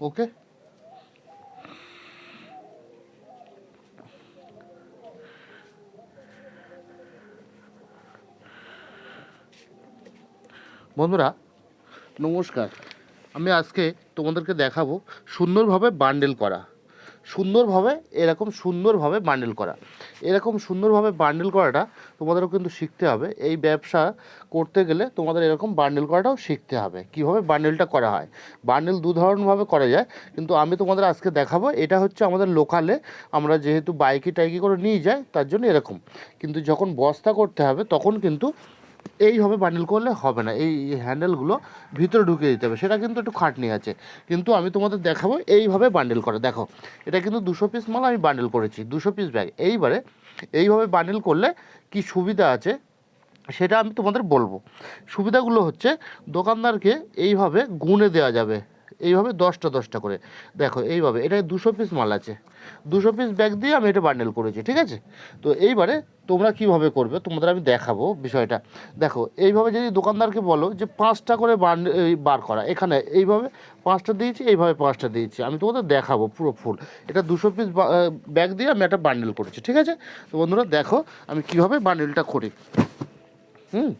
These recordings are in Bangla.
ওকে? বন্ধুরা, নমস্কার। আমি আজকে তোমাদেরকে দেখাবো সুন্দরভাবে বান্ডেল করা। সুন্দরভাবে, এরকম সুন্দরভাবে বান্ডেল করা। এরকম সুন্দরভাবে বান্ডেল করাটা তোমাদেরও কিন্তু শিখতে হবে। এই ব্যবসা করতে গেলে তোমাদের এরকম বান্ডেল করাটাও শিখতে হবে। কীভাবে বান্ডেলটা করা হয়? বান্ডেল দু ধরনভাবে করা যায়, কিন্তু আমি তোমাদের আজকে দেখাবো, এটা হচ্ছে আমাদের লোকালে আমরা যেহেতু বাইকে টাইকি করে নিয়ে যাই, তার জন্য এরকম। কিন্তু যখন বস্তা করতে হবে, তখন কিন্তু এইভাবে বান্ডিল করলে হবে না। এই হ্যান্ডেলগুলো ভিতরে ঢুকিয়ে দিতে হবে। সেটা কিন্তু একটু খাটনি আছে। কিন্তু আমি তোমাদের দেখাবো এইভাবে বান্ডিল করে। দেখো, এটা কিন্তু দুশো পিস মাল আমি বান্ডিল করেছি, দুশো পিস ব্যাগ এইবারে এইভাবে বান্ডিল করলে কি সুবিধা আছে সেটা আমি তোমাদের বলব। সুবিধাগুলো হচ্ছে দোকানদারকে এইভাবে গুনে দেওয়া যাবে। এইভাবে দশটা দশটা করে। দেখো, এইভাবে। এটা দুশো পিস মাল আছে। দুশো পিস ব্যাগ দিয়ে আমি এটা বান্ডেল করেছি, ঠিক আছে? তো এইবারে তোমরা কীভাবে করবে? তোমাদের আমি দেখাবো বিষয়টা। দেখো, এইভাবে যদি দোকানদারকে বলো যে পাঁচটা করে বার করা, এখানে এইভাবে পাঁচটা দিয়েছি, এইভাবে পাঁচটা দিয়েছি, আমি তোমাদের দেখাবো পুরো ফুল এটা দুশো পিস ব্যাগ দিয়ে আমি একটা বান্ডেল করেছি, ঠিক আছে? তো বন্ধুরা, দেখো আমি কীভাবে বান্ডেলটা করি। হুম?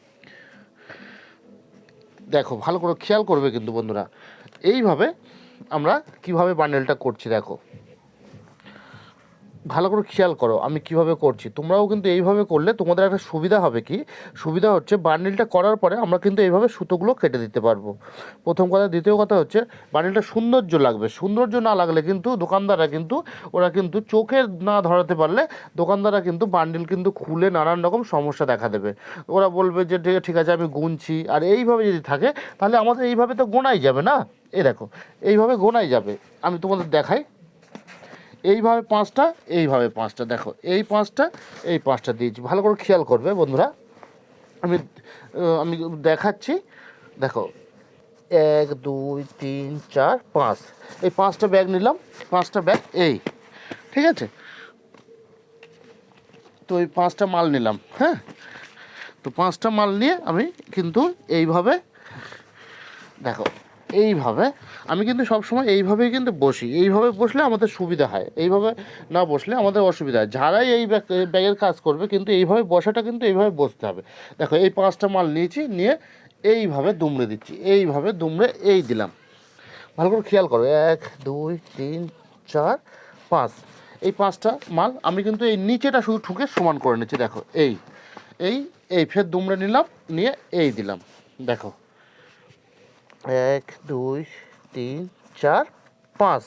দেখো, ভালো করে খেয়াল করবে কিন্তু বন্ধুরা। এইভাবে আমরা কীভাবে বান্ডেলটা করছি দেখো। ভালো করে খেয়াল করো, আমি কীভাবে করছি। তোমরাও কিন্তু এইভাবে করলে তোমাদের একটা সুবিধা হবে কি? সুবিধা হচ্ছে বান্ডিলটা করার পরে আমরা কিন্তু এইভাবে সুতোগুলো কেটে দিতে পারব। প্রথম কথা, দ্বিতীয় কথা হচ্ছে বান্ডিলটা সৌন্দর্য লাগবে। সৌন্দর্য না লাগলে কিন্তু দোকানদাররা কিন্তু, ওরা কিন্তু চোখে না ধরাতে পারলে দোকানদাররা কিন্তু বান্ডিল কিন্তু খুলে নানান রকম সমস্যা দেখা দেবে। ওরা বলবে যে ঠিক- আছে, আমি গুনছি। আর এইভাবে যদি থাকে, তাহলে আমাদের এইভাবে তো গোনাই যাবে না? এই দেখো, এইভাবে গোনাই যাবে। আমি তোমাদের দেখাই। এইভাবে পাঁচটা এইভাবে পাঁচটা, দেখো, এই পাঁচটা এই পাঁচটা দিয়েছি ভালো করে খেয়াল করবে বন্ধুরা। আমি আমি দেখাচ্ছি। দেখো, এক, দুই, তিন, চার, পাঁচ। এই পাঁচটা ব্যাগ নিলাম। পাঁচটা ব্যাগ, এই, ঠিক আছে? তো এই পাঁচটা মাল নিলাম হ্যাঁ? তো পাঁচটা মাল নিয়ে আমি কিন্তু এইভাবে, দেখো এইভাবে, আমি কিন্তু সবসময় এইভাবেই কিন্তু বসি। এইভাবে বসলে আমাদের সুবিধা হয়, এইভাবে না বসলে আমাদের অসুবিধা হয়। যারাই এই ব্যাগ- এই ব্যাগের কাজ করবে কিন্তু এইভাবে বসাটা কিন্তু এইভাবে বসতে হবে। দেখো, এই পাঁচটা মাল নিয়েছি, নিয়ে এইভাবে দুমড়ে দিচ্ছি, এইভাবে দুমড়ে এই দিলাম। ভালো করে খেয়াল করো, এক, দুই, তিন, চার, পাঁচ। এই পাঁচটা মাল আমি কিন্তু এই নিচেটা শুধু ঠুকে সমান করে নিচ্ছি, দেখো, এই এই এই, ফের দুমড়ে নিলাম, নিয়ে এই দিলাম, দেখো। এক, দুই, তিন, চার, পাঁচ।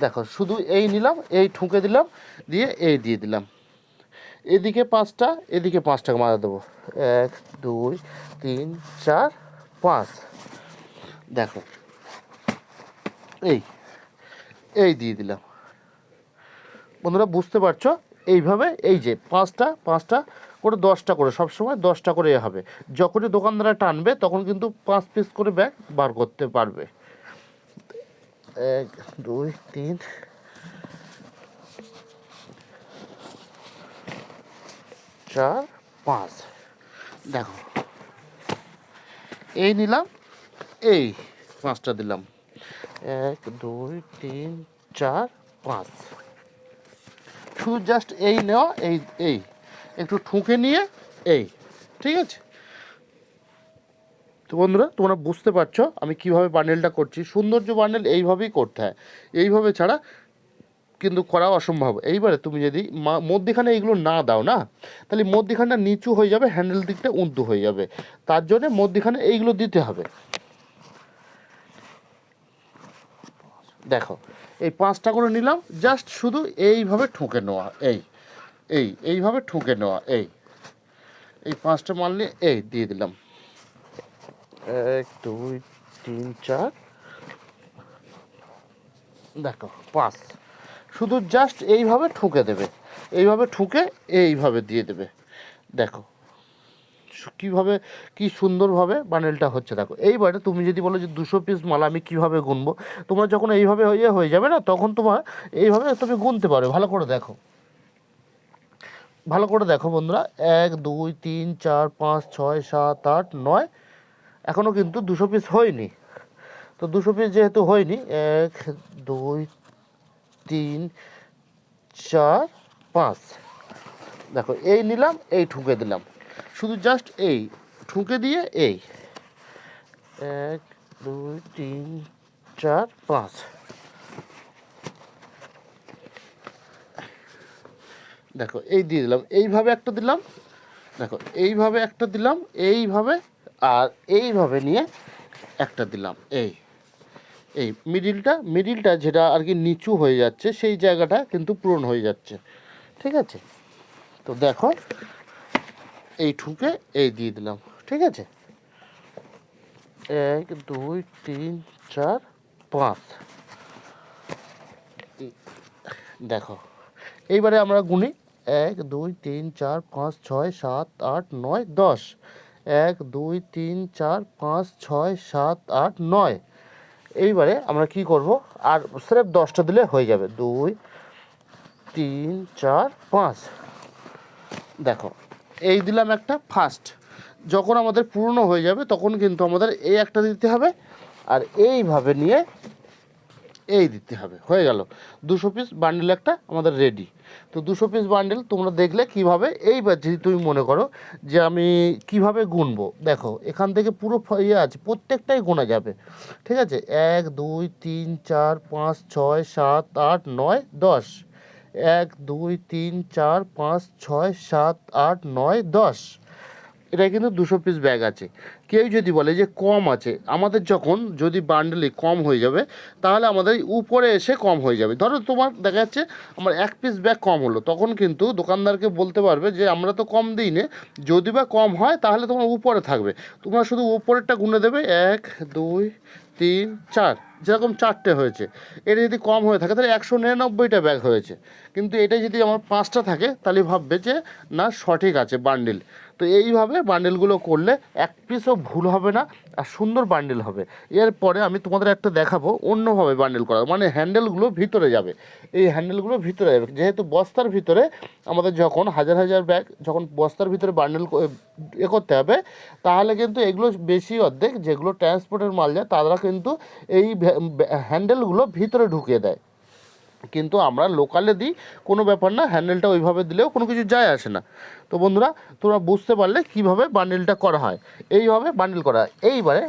দেখো, শুধু এই নিলাম, এই ঠুকে দিলাম, দিয়ে এই দিয়ে দিলাম। এদিকে পাঁচটা, এদিকে পাঁচটাকে মারা দেবো। এক, দুই, তিন, চার, পাঁচ। দেখো, এই এই দিয়ে দিলাম। বন্ধুরা, বুঝতে পারছ? এইভাবে, এই যে, পাঁচটা পাঁচটা করে দশটা করে সব সময় দশটা করে হবে। যখনই দোকানদাররা টানবে, তখন কিন্তু পাঁচ পিস করে ব্যাগ বার করতে পারবে। এক, দুই, তিন। চার, পাঁচ। দেখো। এই নিলাম, এই পাঁচটা দিলাম। এক, দুই, তিন, চার, পাঁচ। শুধু জাস্ট এই নেওয়া, এই এই। একটু ঠুকে নিয়ে, এই, ঠিক আছে? তো বন্ধুরা, তোমরা বুঝতে পারছ আমি কীভাবে বান্ডেলটা করছি। সৌন্দর্য বান্ডেল এইভাবেই করতে হয়। এইভাবে ছাড়া কিন্তু করা অসম্ভব। এইবারে তুমি যদি মধ্যিখানে এইগুলো না দাও না, তাহলে মধ্যিখানটা নিচু হয়ে যাবে হ্যান্ডেল দিকটা উঁচু হয়ে যাবে। তার জন্য মধ্যিখানে এইগুলো দিতে হবে। দেখো, এই পাঁচটা করে নিলাম জাস্ট শুধু এইভাবে ঠুকে নেওয়া, এই। এই, এইভাবে ঠুকে নেওয়া, এই। এই পাঁচটা মাল নিয়ে এই দিয়ে দিলাম। এক, দুই, তিন, চার। দেখো, পাঁচ। শুধু জাস্ট এইভাবে ঠুকে দেবে। এইভাবে ঠুকে এইভাবে দিয়ে দেবে। দেখো, কীভাবে, কি সুন্দরভাবে বানেলটা হচ্ছে। দেখো, এইবারে তুমি যদি বলো যে দুশো পিস মাল আমি কীভাবে গুনবো, তোমরা যখন এইভাবে ইয়ে হয়ে যাবে না, তখন তোমার এইভাবে তুমি গুনতে পারো ভালো করে দেখো। ভালো করে দেখো বন্ধুরা, এক, দুই, তিন, চার, পাঁচ, ছয়, সাত, আট, নয়। এখনও কিন্তু দুশো পিস হয়নি। তো দুশো পিস যেহেতু হয়নি, এক, দুই, তিন, চার, পাঁচ। দেখো, এই নিলাম, এই ঠুকে দিলাম। শুধু জাস্ট এই, ঠুকে দিয়ে এই। এক, দুই, তিন, চার, পাঁচ। দেখো, এই দিয়ে দিলাম, এইভাবে একটা দিলাম, দেখো, এইভাবে একটা দিলাম, এইভাবে, আর এইভাবে নিয়ে একটা দিলাম, এই এই মিডিলটা মিডিলটা যেটা আর কি নিচু হয়ে যাচ্ছে, সেই জায়গাটা কিন্তু পূরণ হয়ে যাচ্ছে, ঠিক আছে? তো দেখো, এই ঠুকে এই দিয়ে দিলাম, ঠিক আছে? এক, দুই, তিন, চার, পাঁচ দেখো এইবারে আমরা গুনি। এক, দুই, তিন, চার, পাঁচ, ছয়, সাত, আট, নয়, দশ। এক, দুই, তিন, চার, পাঁচ, ছয়, সাত, আট, নয়। এইবারে আমরা কি করব? আর স্রেফ দশটা দিলে হয়ে যাবে। দুই, তিন, চার, পাঁচ। দেখো, এই দিলাম একটা ফার্স্ট। যখন আমাদের পূর্ণ হয়ে যাবে তখন কিন্তু আমাদের এই একটা দিতে হবে। আর এইভাবে নিয়ে এই দিতে হবে, হয়ে গেল। দুশো পিস বান্ডেল একটা আমাদের রেডি তো দুশো পিস বান্ডেল তোমরা দেখলে কীভাবে এইবার যদি তুমি মনে করো যে আমি কীভাবে গুনবো, দেখো, এখান থেকে পুরো ইয়ে আছে, প্রত্যেকটাই গোনা যাবে। ঠিক আছে? এক, দুই, তিন, চার, পাঁচ, ছয়, সাত, আট, নয়, দশ। এক, দুই, তিন, চার, পাঁচ, ছয়, সাত, আট, নয়, দশ। এটা কিন্তু দুশো পিস ব্যাগ আছে। কেউ যদি বলে যে কম আছে, আমাদের যখন যদি বান্ডেলে কম হয়ে যাবে, তাহলে আমাদের উপরে এসে কম হয়ে যাবে। ধরো তোমার দেখা যাচ্ছে আমার এক পিস ব্যাগ কম হলো, তখন কিন্তু দোকানদারকে বলতে পারবে যে আমরা তো কম দিই না, যদি বা কম হয় তাহলে তোমার উপরে থাকবে। তোমরা শুধু উপরেরটা গুনে দেবে, এক, দুই, তিন, চার, যেরকম চারটে হয়েছে। এটা যদি কম হয়ে থাকে, তাহলে একশো নিরানব্বইটা ব্যাগ হয়েছে। কিন্তু এটা যদি আমার পাঁচটা থাকে, তাহলে ভাববে যে না, সঠিক আছে বান্ডিল তো এইভাবে বান্ডেলগুলো করলে এক পিসও ভুল হবে না আর সুন্দর বান্ডেল হবে। এরপরে আমি তোমাদের একটা দেখাবো, অন্যভাবে বান্ডেল করা। মানে হ্যান্ডেলগুলো ভিতরে যাবে। এই হ্যান্ডেলগুলো ভিতরে যাবে। যেহেতু বস্তার ভিতরে আমাদের যখন হাজার হাজার ব্যাগ যখন বস্তার ভিতরে বান্ডেল এ করতে হবে, তাহলে কিন্তু এগুলো বেশি অর্ধেক যেগুলো ট্রান্সপোর্টের মাল যায়, তারা কিন্তু এই হ্যান্ডেলগুলো ভিতরে ঢুকিয়ে দেয়। কিন্তু আমরা লোকালে দিই, কোনো ব্যাপার না হ্যান্ডেলটা ওইভাবে দিলেও কোনো কিছু যায় আসে না। তো বন্ধুরা, তোমরা বুঝতে পারলে কীভাবে বান্ডেলটা করা হয়। এইভাবে বান্ডেল করা হয়। এইবারে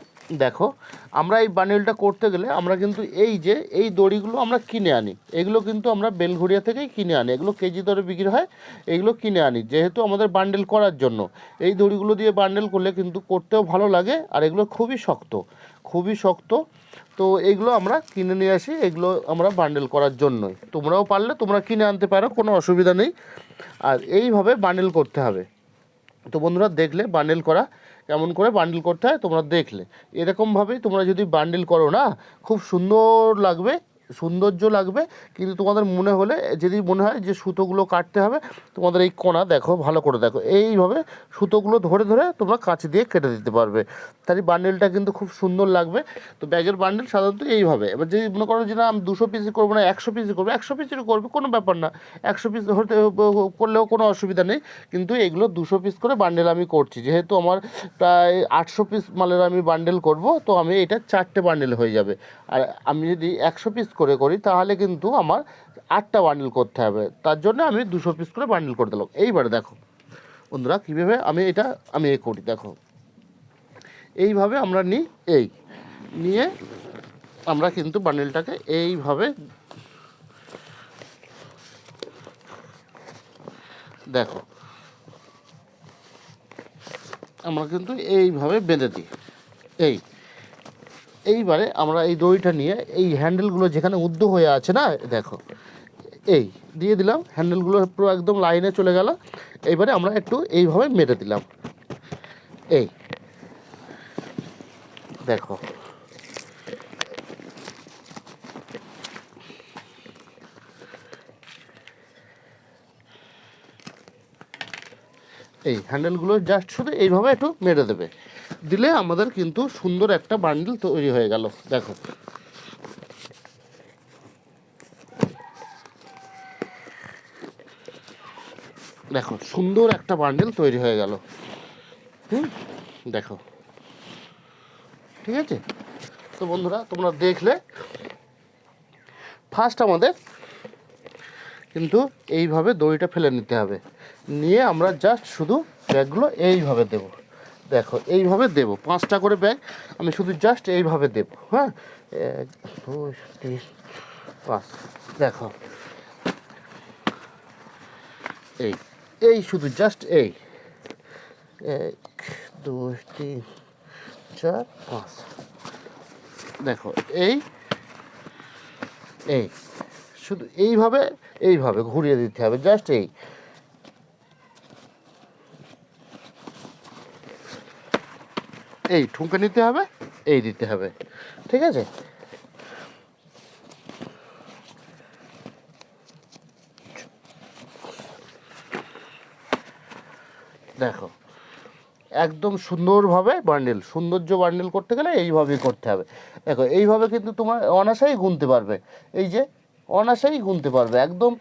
দেখো, আমরা এই বান্ডেলটা করতে গেলে আমরা কিন্তু এই যে, এই দড়িগুলো আমরা কিনে আনি। এগুলো কিন্তু আমরা বেলঘড়িয়া থেকেই কিনে আনি। এগুলো কেজি দরে বিক্রি হয়, এগুলো কিনে আনি। যেহেতু আমাদের বান্ডেল করার জন্য। এই দড়িগুলো দিয়ে বান্ডেল করলে কিন্তু করতেও ভালো লাগে আর এগুলো খুবই শক্ত খুবই শক্ত। তো এগুলো আমরা কিনে নিয়ে আসি, এগুলো আমরা বান্ডেল করার জন্যই। তোমরাও পারলে, তোমরা কিনে আনতে পারো, কোনো অসুবিধা নেই। আর এইভাবে বান্ডেল করতে হবে। তো বন্ধুরা, দেখলে বান্ডেল করা কেমন করে বান্ডিল করতে হয় তোমরা দেখলে। এরকমভাবেই তোমরা যদি বান্ডিল করো না, খুব সুন্দর লাগবে। সৌন্দর্য লাগবে, কিন্তু তোমাদের মনে হলে, যদি মনে হয় যে সুতোগুলো কাটতে হবে, তোমাদের এই কোণা দেখো, ভালো করে দেখো। এইভাবে সুতোগুলো ধরে ধরে তোমরা কাঁচি দিয়ে কেটে দিতে পারবে। তাহলে বান্ডেলটা কিন্তু খুব সুন্দর লাগবে। তো ব্যাগের বান্ডেল সাধারণত এইভাবে। এবার যদি মনে করো যে না, আমি দুশো পিসই করব না, একশো পিসই করব, একশো পিসেরও করবে, কোনো ব্যাপার না। একশো পিস হতে করলেও কোনো অসুবিধা নেই। কিন্তু এগুলো দুশো পিস করে বান্ডেল আমি করছি। যেহেতু আমার প্রায় আটশো পিস মালের আমি বান্ডেল করব, তো আমি এটা চারটে বান্ডেল হয়ে যাবে। আর আমি যদি একশো পিস করে করি, তাহলে কিন্তু আমার আটটা বান্ডেল করতে হবে। তার জন্য আমি দুশো পিস করে বান্ডিল করে দিলাম। এইবারে দেখো, বন্ধুরা, কীভাবে আমি এটা, আমি এ করি, দেখো। এইভাবে আমরা নিই, এই নিয়ে আমরা কিন্তু বান্ডেলটাকে এইভাবে দেখো, আমরা কিন্তু এইভাবে বেঁধে দিই। এই এইবারে আমরা এই দড়িটা নিয়ে এই হ্যান্ডেলগুলো যেখানে উদ্দ হয়ে আছে না, দেখো, এই দিয়ে দিলাম হ্যান্ডেলগুলো পুরো একদম লাইনে চলে গেল। এইবারে আমরা একটু এইভাবে মেরে দিলাম। এই, দেখো। এই হ্যান্ডেলগুলো জাস্ট শুধু এইভাবে একটু মেরে দেবে। দিলে আমাদের কিন্তু সুন্দর একটা বান্ডিল তৈরি হয়ে গেল। দেখো। দেখো, সুন্দর একটা বান্ডিল তৈরি হয়ে গেল। হুম? দেখো। ঠিক আছে? তো বন্ধুরা, তোমরা দেখলে। ফার্স্ট আমাদের কিন্তু এইভাবে দড়িটা ফেলে নিতে হবে। নিয়ে আমরা জাস্ট শুধু ব্যাগগুলো এইভাবে দেব। দেখো, এইভাবে দেব। পাঁচটা করে ব্যাগ, আমি শুধু জাস্ট এইভাবে দেব হ্যাঁ? এক, দুই, তিন, পাঁচ, দেখো। এই এই শুধু জাস্ট এই। এক, দুই, তিন, চার, পাঁচ। দেখো, এই এই। শুধু এইভাবে এইভাবে ঘুরিয়ে দিতে হবে জাস্ট এই। এই ঠুনকে নিতে হবে, এই দিতে হবে, ঠিক আছে? দেখো, একদম সুন্দরভাবে বান্ডেল সৌন্দর্য বান্ডেল করতে গেলে এইভাবেই করতে হবে। দেখো, এইভাবে কিন্তু তোমার অনাসাই গুনতে পারবে। এই যে অনাসাই গুনতে পারবে, একদম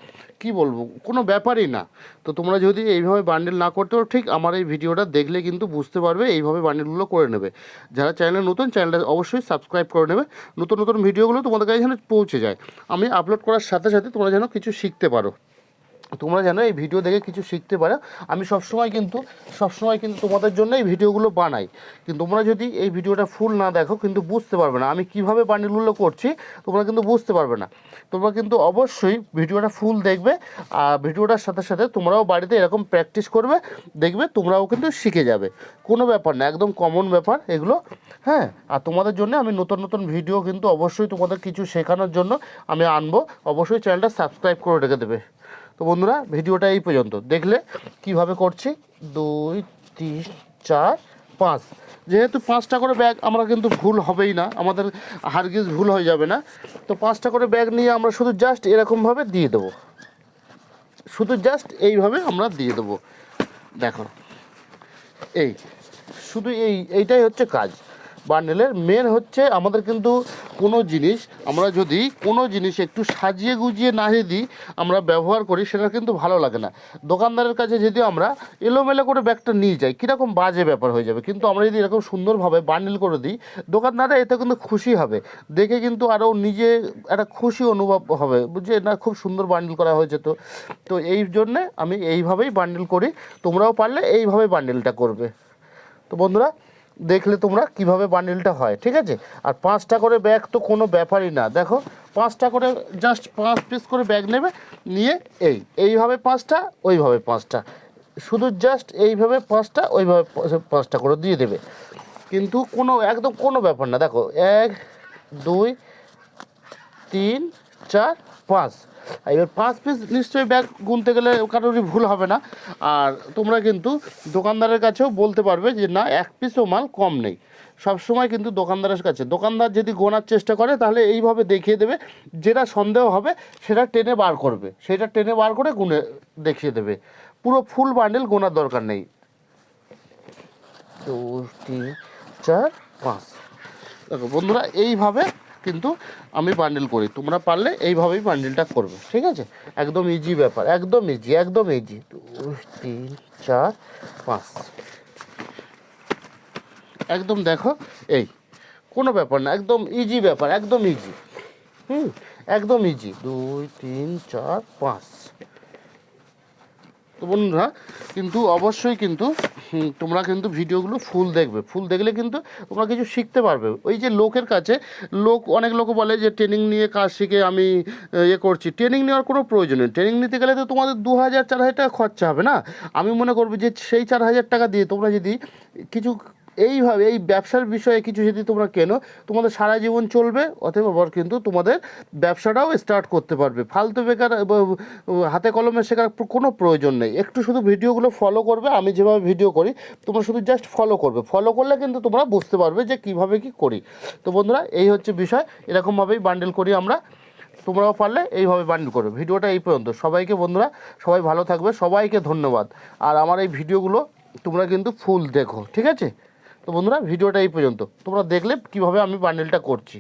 কি বলব, কোনো ব্যাপারই না। তো তোমরা যদি এইভাবে বান্ডেল না করতে পারো, ঠিক আমার এই ভিডিওটা দেখলে কিন্তু বুঝতে পারবে এইভাবে বান্ডেলগুলো করে নেবে। যারা চ্যানেলে নতুন চ্যানেলটা অবশ্যই সাবস্ক্রাইব করে নেবে। নতুন নতুন ভিডিওগুলো তোমাদের কাছে যেন পৌঁছে যায়। আমি আপলোড করার সাথে সাথে তোমরা যেন কিছু শিখতে পারো। তোমরা যেন এই ভিডিও দেখে কিছু শিখতে পারো। আমি সবসময় কিন্তু সবসময় কিন্তু তোমাদের জন্য এই ভিডিওগুলো বানাই। কিন্তু তোমরা যদি এই ভিডিওটা ফুল না দেখো, কিন্তু বুঝতে পারবে না আমি কীভাবে বান্ডিলগুলো করছি, তোমরা কিন্তু বুঝতে পারবে না। তোমরা কিন্তু অবশ্যই ভিডিওটা ফুল দেখবে, আর ভিডিওটার সাথে সাথে তোমরাও বাড়িতে এরকম প্র্যাকটিস করবে, দেখবে তোমরাও কিন্তু শিখে যাবে। কোনো ব্যাপার না, একদম কমন ব্যাপার এগুলো হ্যাঁ? আর তোমাদের জন্য আমি নতুন নতুন ভিডিও কিন্তু অবশ্যই তোমাদের কিছু শেখানোর জন্য আমি আনব। অবশ্যই চ্যানেলটা সাবস্ক্রাইব করে রেখে দেবে। তো বন্ধুরা, ভিডিওটা এই পর্যন্ত। দেখলে কীভাবে করছি? দুই, তিন, চার, পাঁচ। যেহেতু পাঁচটা করে ব্যাগ আমরা কিন্তু ভুল হবেই না, আমাদের হারগিজ ভুল হয়ে যাবে না। তো পাঁচটা করে ব্যাগ নিয়ে আমরা শুধু জাস্ট এরকমভাবে দিয়ে দেবো। শুধু জাস্ট এইভাবে আমরা দিয়ে দেবো। দেখো, এই, শুধু এই, এইটাই হচ্ছে কাজ। বান্ডেলের মেন হচ্ছে আমাদের কিন্তু কোনো জিনিস, আমরা যদি কোনো জিনিস একটু সাজিয়ে গুজিয়ে না দিই, আমরা ব্যবহার করি, সেটা কিন্তু ভালো লাগে না। দোকানদারের কাছে যদি আমরা এলোমেলো করে ব্যাগটা নিয়ে যাই, কীরকম বাজে ব্যাপার হয়ে যাবে? কিন্তু আমরা যদি এরকম সুন্দরভাবে বান্ডেল করে দিই, দোকানদাররা এতে কিন্তু খুশি হবে। দেখে কিন্তু আরও নিজে একটা খুশি অনুভব হবে বুঝছে না, খুব সুন্দর বান্ডেল করা হয়েছে তো। তো এই জন্যে আমি এইভাবেই বান্ডেল করি, তোমরাও পারলে এইভাবে বান্ডেলটা করবে। তো বন্ধুরা দেখলে তোমরা কীভাবে বান্ডিলটা হয়, ঠিক আছে? আর পাঁচটা করে ব্যাগ তো কোনো ব্যাপারই না। দেখো, পাঁচটা করে জাস্ট পাঁচ পিস করে ব্যাগ নেবে, নিয়ে এই, এইভাবে পাঁচটা, ওইভাবে পাঁচটা। শুধু জাস্ট এইভাবে পাঁচটা, ওইভাবে পাঁচটা করে দিয়ে দেবে। কিন্তু কোনো, একদম কোনো ব্যাপার না। দেখো, এক, দুই, তিন, চার পাঁচ এবার পাঁচ পিস নিশ্চয়ই ব্যাগ গুনতে গেলে কারোরই ভুল হবে না। আর তোমরা কিন্তু দোকানদারের কাছেও বলতে পারবে যে, না, এক পিসও মাল কম নেই। সব সময় কিন্তু দোকানদারের কাছে, দোকানদার যদি গোনার চেষ্টা করে, তাহলে এইভাবে দেখিয়ে দেবে। যেটা সন্দেহ হবে, সেটা টেনে বার করবে। সেটা টেনে বার করে গুনে দেখিয়ে দেবে। পুরো ফুল বান্ডেল গোনার দরকার নেই। তিন, চার, পাঁচ। দেখো বন্ধুরা, এইভাবে কিন্তু আমি বান্ডেল করি। তোমরা পারলে এইভাবেই বান্ডেলটা করবে, ঠিক আছে? একদম ইজি ব্যাপার, একদম ইজি একদম ইজি দুই, তিন, চার, পাঁচ। একদম দেখো, এই, কোনো ব্যাপার না, একদম ইজি ব্যাপার, একদম ইজি হুম, একদম ইজি দুই, তিন, চার, পাঁচ। তো বন্ধুরা, কিন্তু অবশ্যই কিন্তু তোমরা কিন্তু ভিডিওগুলো ফুল দেখবে। ফুল দেখলে কিন্তু তোমরা কিছু শিখতে পারবে। ওই যে লোকের কাছে, লোক, অনেক লোক বলে যে ট্রেনিং নিয়ে কাজ শিখে আমি ইয়ে করছি। ট্রেনিং নেওয়ার কোনো প্রয়োজন নেই। ট্রেনিং নিতে গেলে তো তোমাদের দু হাজার, চার হাজার টাকা খরচা হবে না? আমি মনে করব যে, সেই চার হাজার টাকা দিয়ে তোমরা যদি কিছু এইভাবে, এই ব্যবসার বিষয়ে কিছু যদি তোমরা কেনো, তোমাদের সারা জীবন চলবে, অতএব আবার কিন্তু তোমাদের ব্যবসাটাও স্টার্ট করতে পারবে। ফালতু বেকার হাতে কলমে শেখার কোনো প্রয়োজন নেই। একটু শুধু ভিডিওগুলো ফলো করবে, আমি যেভাবে ভিডিও করি, তোমরা শুধু জাস্ট ফলো করবে। ফলো করলে কিন্তু তোমরা বুঝতে পারবে যে কীভাবে কি করি। তো বন্ধুরা, এই হচ্ছে বিষয়। এরকমভাবেই বান্ডেল করি আমরা। তোমরাও পারলে এইভাবে বান্ডেল করবে। ভিডিওটা এই পর্যন্ত। সবাইকে বন্ধুরা, সবাই ভালো থাকবে। সবাইকে ধন্যবাদ। আর আমার এই ভিডিওগুলো তোমরা কিন্তু ফুল দেখো। ঠিক আছে? তো বন্ধুরা ভিডিওটা এই পর্যন্ত। তোমরা দেখলে কীভাবে আমি বান্ডেলটা করছি।